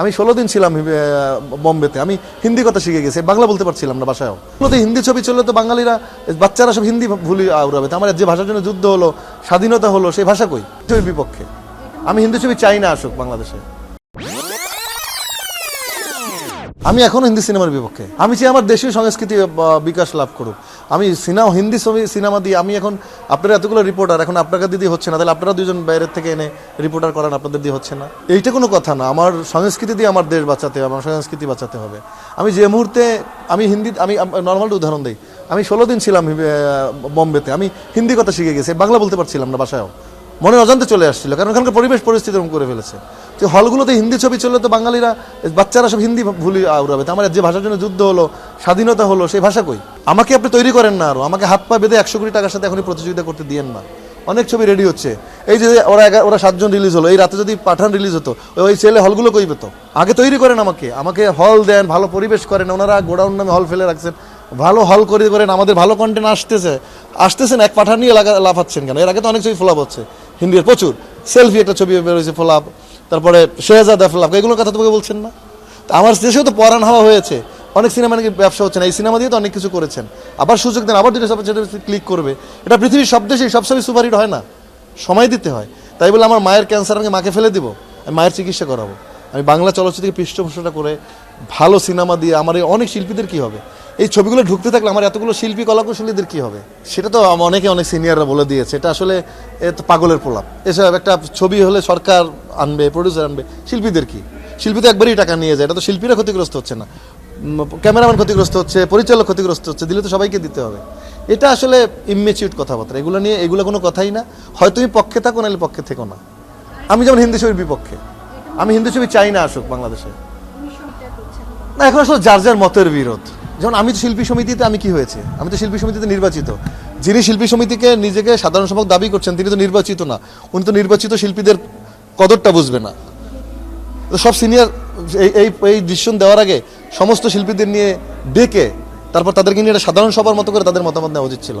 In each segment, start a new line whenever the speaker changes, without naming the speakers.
আমি ষোলো দিন ছিলাম বম্বেতে। আমি হিন্দি কথা শিখে গেছি, বাংলা বলতে পারছিলাম না বাসায়ও মূলত হিন্দি ছবি চললে তো বাঙালিরা, বাচ্চারা সব হিন্দি ভুলি আউরাবে আমার যে ভাষার জন্য যুদ্ধ হলো, স্বাধীনতা হলো, সেই ভাষা কই? ছবির বিপক্ষে। আমি হিন্দি ছবি চাই না আসুক বাংলাদেশে। আমি এখনও হিন্দি সিনেমার বিপক্ষে। আমি চাই আমার দেশীয় সংস্কৃতি বিকাশ লাভ করুক। আমি সিনেমা হিন্দি ছবি, সিনেমা দিয়ে আমি এখন আপনারা এতগুলো রিপোর্টার এখন আপনাকে দিদি হচ্ছে না, তাহলে আপনারা দুজন বাইরের থেকে এনে রিপোর্টার করান, আপনাদের দিয়ে হচ্ছে না। এইটা কোনো কথা না। আমার সংস্কৃতি দিয়ে আমার দেশ বাঁচাতে হবে, আমার সংস্কৃতি বাঁচাতে হবে। আমি যে মুহূর্তে আমি হিন্দি, আমি নর্মাল উদাহরণ দিই। আমি ষোলো দিন ছিলাম বম্বেতে। আমি হিন্দি কথা শিখে গেছি। বাংলা বলতে পারছিলাম না, বাসায়ও। মনে অজান্তে চলে আসছিল, কারণ ওখানকার পরিবেশ পরিস্থিতি এরকম করে ফেলেছে। তো হলগুলোতে হিন্দি ছবি চললে তো বাঙালিরা, বাচ্চারা সব হিন্দি ভুলি আউড়াবে আমার যে ভাষার জন্য যুদ্ধ হলো, স্বাধীনতা হলো সেই ভাষা কই? আমাকে আপনি তৈরি করেন না আরও। আমাকে হাত পা বেঁধে একশো কোটি টাকার সাথে এখনই প্রতিযোগিতা করতে দিয়েন না। অনেক ছবি রেডি হচ্ছে। এই যে ওরা ওরা সাতজন রিলিজ হলো, এই রাতে যদি পাঠান রিলিজ হতো, ওই- ওই ছেলে হলগুলো কই পেতো? আগে তৈরি করেন আমাকে। আমাকে হল দেন, ভালো পরিবেশ করেন, ওনারা গোডাউন নামে হল ফেলে রাখছেন। ভালো হল করে করেন, আমাদের ভালো কন্টেন্ট আসতেছে। আসতেছেন, এক পাঠান নিয়ে লাগা লাফাচ্ছেন কেন? এর আগে তো অনেক ছবি ফ্লপ হচ্ছে। হিন্দির প্রচুর। সেলফি একটা ছবি বেরোয়েছে ফলাপ, তারপরে শেহজাদা ফ্লপ, এগুলোর কথা তোমাকে বলছেন না? তা আমার দেশেও তো পরাণ হাওয়া হয়েছে। অনেক সিনেমা নাকি ব্যবসা হচ্ছে না, এই সিনেমা দিয়ে তো অনেক কিছু করেছেন। আবার সুযোগ দেন, আবার দুটো সব ক্লিক করবে। এটা পৃথিবীর সব দেশেই, সব ছবি সুপারহিট হয় না। সময় দিতে হয়। তাই বলে আমার মায়ের ক্যান্সার আমাকে মাকে ফেলে দিব, আমি মায়ের চিকিৎসা করাবো। আমি বাংলা চলচ্চিত্রকে পৃষ্ঠপোষণা করে ভালো সিনেমা দিয়ে আমার এই অনেক শিল্পীদের কী হবে? এই ছবিগুলো ঢুকতে থাকলে আমার এতগুলো শিল্পী, কলাকুশলীদের কি হবে? সেটা তো অনেকে, অনেক সিনিয়ররা বলে দিয়েছে। এটা আসলে, এ তো পাগলের প্রলাপ। এসব একটা ছবি হলে সরকার আনবে প্রডিউসার আনবে, শিল্পীদের কি? শিল্পী তো একবারই টাকা নিয়ে যায়, এটা তো শিল্পীরা ক্ষতিগ্রস্ত হচ্ছে না। ক্যামেরাম্যান ক্ষতিগ্রস্ত হচ্ছে, পরিচালক ক্ষতিগ্রস্ত হচ্ছে, দিলে তো সবাইকে দিতে হবে। এটা আসলে ইমেচিউড কথাবার্তা। এগুলো নিয়ে, এগুলো কোনো কথাই না। হয় তুমি পক্ষে থাকো, নাহলে পক্ষে থেকো না। আমি যেমন হিন্দি ছবির বিপক্ষে। আমি হিন্দি ছবি চাই না আসুক বাংলাদেশে। না, এখন আসলে যার যার মতের বিরোধ। যেমন আমি তো শিল্পী সমিতিতে আমি কি হয়েছে? আমি তো শিল্পী সমিতিতে নির্বাচিত। যিনি শিল্পী সমিতিকে নিজেকে সাধারণ সম্পাদক দাবি করছেন, তিনি তো নির্বাচিত না। উনি তো নির্বাচিত শিল্পীদের কদরটা বুঝবে না। সব সিনিয়র এই এই ডিসিশন দেওয়ার আগে সমস্ত শিল্পীদের নিয়ে ডেকে তারপর তাদেরকে নিয়ে একটা সাধারণ সভার মতো করে তাদের মতামত নেওয়া উচিত ছিল।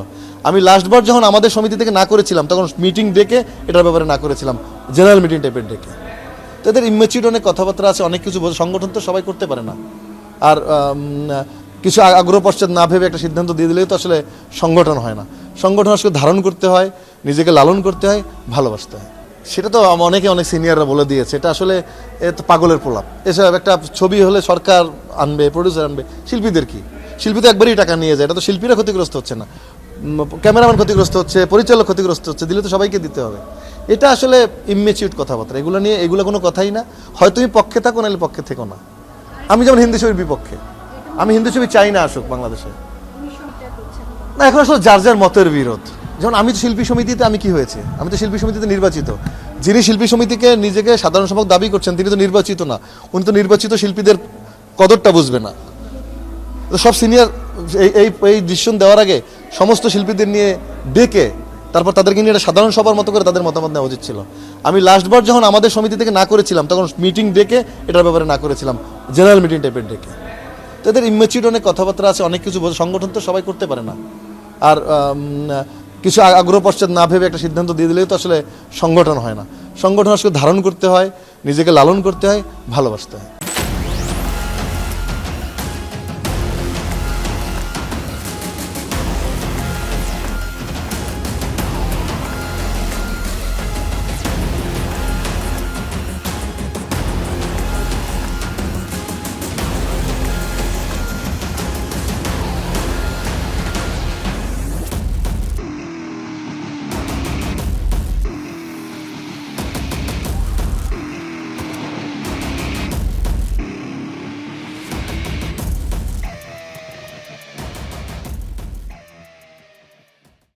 আমি লাস্টবার যখন আমাদের সমিতি থেকে না করেছিলাম, তখন মিটিং ডেকে এটার ব্যাপারে না করেছিলাম জেনারেল মিটিং টাইপের ডেকে। তো এদের ইমেচিউড অনেক কথাবার্তা আছে, অনেক কিছু সংগঠন তো সবাই করতে পারে না। আর কিছু আগ্রহ পশ্চাৎ না ভেবে একটা সিদ্ধান্ত দিয়ে দিলেই তো আসলে সংগঠন হয় না। সংগঠন আসলে ধারণ করতে হয়, নিজেকে লালন করতে হয়, ভালোবাসতে হয়। সেটা তো অনেকে অনেক সিনিয়ররা বলে দিয়েছে, এটা আসলে এ তো পাগলের প্রলাপ। এসব একটা ছবি হলে সরকার আনবে প্রডিউসার আনবে, শিল্পীদের কি? শিল্পী তো একবারই টাকা নিয়ে যায়, এটা তো শিল্পীরা ক্ষতিগ্রস্ত হচ্ছে না। ক্যামেরাম্যান ক্ষতিগ্রস্ত হচ্ছে, পরিচালক ক্ষতিগ্রস্ত হচ্ছে, দিলে তো সবাইকে দিতে হবে। এটা আসলে ইমেচিউড কথাবার্তা, এগুলো নিয়ে, এগুলো কোনো কথাই না। হয়তো তুমি পক্ষে থাকো, নাহলে পক্ষে থেকো না। আমি যেমন হিন্দি ছবির বিপক্ষে আমি হিন্দু ছবি চাই না আসুক বাংলাদেশে। না এখন আসলে যার যার মতের বিরোধ। যেমন আমি তো শিল্পী সমিতিতে আমি কি হয়েছে? আমি তো শিল্পী সমিতিতে নির্বাচিত। যিনি শিল্পী সমিতিকে নিজেকে সাধারণ সম্পাদক দাবি করছেন তিনি তো নির্বাচিত না। উনি তো নির্বাচিত শিল্পীদের কদরটা বুঝবে না। তো সব সিনিয়র এই এই এই ডিসিশন দেওয়ার আগে সমস্ত শিল্পীদের নিয়ে ডেকে তারপর তাদেরকে নিয়ে একটা সাধারণ সভার মতো করে তাদের মতামত নেওয়া উচিত ছিল। আমি লাস্টবার যখন আমাদের সমিতি থেকে না করেছিলাম তখন মিটিং ডেকে এটার ব্যাপারে না করেছিলাম। জেনারেল মিটিং টাইপের ডেকে। তো এদের ইমেচিউড অনেক কথাবার্তা আছে, অনেক কিছু। সংগঠন তো সবাই করতে পারে না। আর কিছু আগ্রহ পশ্চাৎ না ভেবে একটা সিদ্ধান্ত দিয়ে দিলেই তো আসলে সংগঠন হয় না। সংগঠন আসলে ধারণ করতে হয়, নিজেকে লালন করতে হয়, ভালোবাসতে হয়।